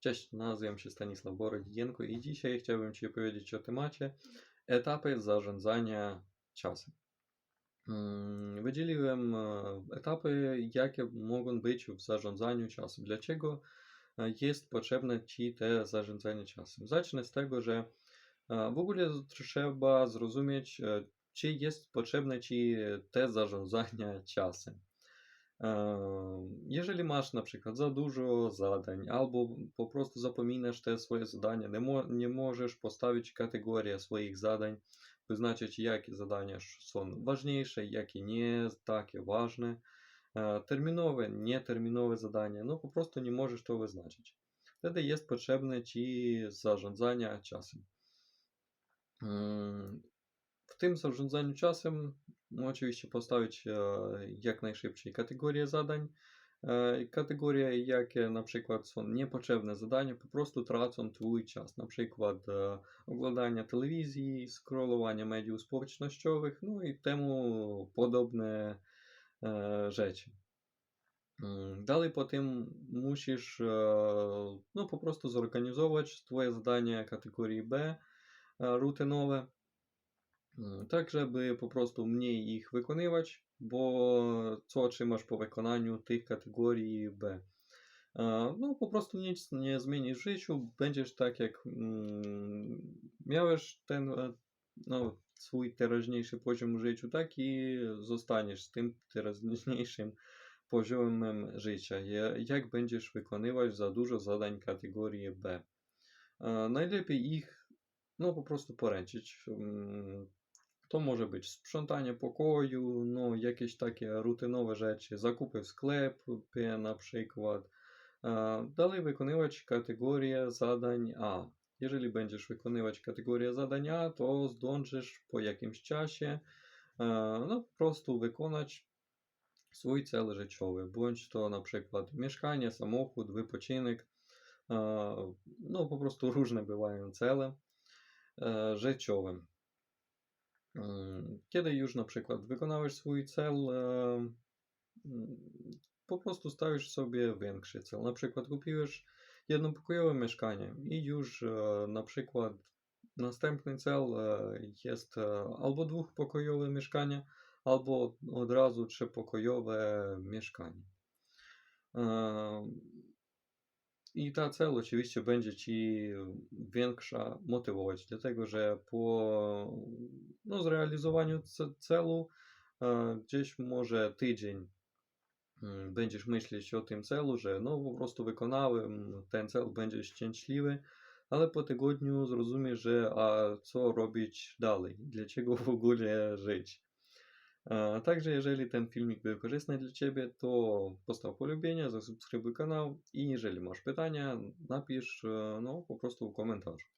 Cześć, nazywam się Stanisław Borodienko i dzisiaj chciałbym Ci opowiedzieć o temacie etapy zarządzania czasem. Mm, Wydzieliłem e, etapy, jakie mogą być w zarządzaniu czasem. Dlaczego e, jest potrzebne Ci te zarządzanie czasem? Zacznę z tego, że e, w ogóle trzeba zrozumieć, czy jest potrzebne Ci te zarządzania czasem. Jeżeli masz na przykład za dużo zadań, albo po prostu zapominasz te swoje zadania, nie, mo- nie możesz postawić kategorię swoich zadań, wyznaczyć jakie zadania są ważniejsze, jakie nie takie ważne, e, terminowe, nieterminowe zadania, no po prostu nie możesz to wyznaczyć. Wtedy jest potrzebne Ci zarządzania czasem. Mm, W tym zarządzaniu czasem no, oczywiście postawić e, jak najszybciej kategorię zadań. E, Kategorie, jakie na przykład są niepotrzebne zadania, po prostu tracą Twój czas. Na przykład e, oglądania telewizji, scrollowania mediów społecznościowych, no i temu podobne e, rzeczy. Mm, Dalej po musisz e, no, po prostu zorganizować Twoje zadania kategorii B, e, rutynowe, Mm, tak żeby po prostu mniej ich wykonywać, bo co otrzymasz po wykonaniu tych kategorii B? No, po prostu nic nie zmienisz w życiu, będziesz tak jak mm, miałeś ten e, no, swój teraźniejszy poziom w życiu, tak i zostaniesz z tym teraźniejszym poziomem życia. Ja- Jak będziesz wykonywać za dużo zadań kategorii B? Najlepiej ich no, po prostu poręczyć. Mm, To może być sprzątanie pokoju, no, jakieś takie rutynowe rzeczy, zakupy w sklepie na przykład. E, Dalej wykonywać kategorię zadań A. Jeżeli będziesz wykonywać kategorię zadań A, to zdążysz po jakimś czasie e, no, po prostu wykonać swój cel życiowy, bądź to na przykład mieszkanie, samochód, wypoczynek. E, No, po prostu różne bywają cele e, życiowe. Kiedy już na przykład wykonałeś swój cel, e, po prostu stawisz sobie większy cel. Na przykład kupiłeś jednopokojowe mieszkanie i już e, na przykład następny cel e, jest albo dwupokojowe mieszkanie, albo od razu trzypokojowe mieszkanie. I ta cel oczywiście będzie Ci większa motywować, dlatego że po no, zrealizowaniu ce- celu e, gdzieś może tydzień mm, będziesz myśleć o tym celu, że no po prostu wykonałem ten cel, będziesz szczęśliwy, ale po tygodniu zrozumiesz, że a co robić dalej, dlaczego w ogóle żyć. Także jeżeli ten filmik był korzystny dla Ciebie, to postaw polubienie, zasubskrybuj kanał i jeżeli masz pytania, napisz e, no, po prostu w komentarzu.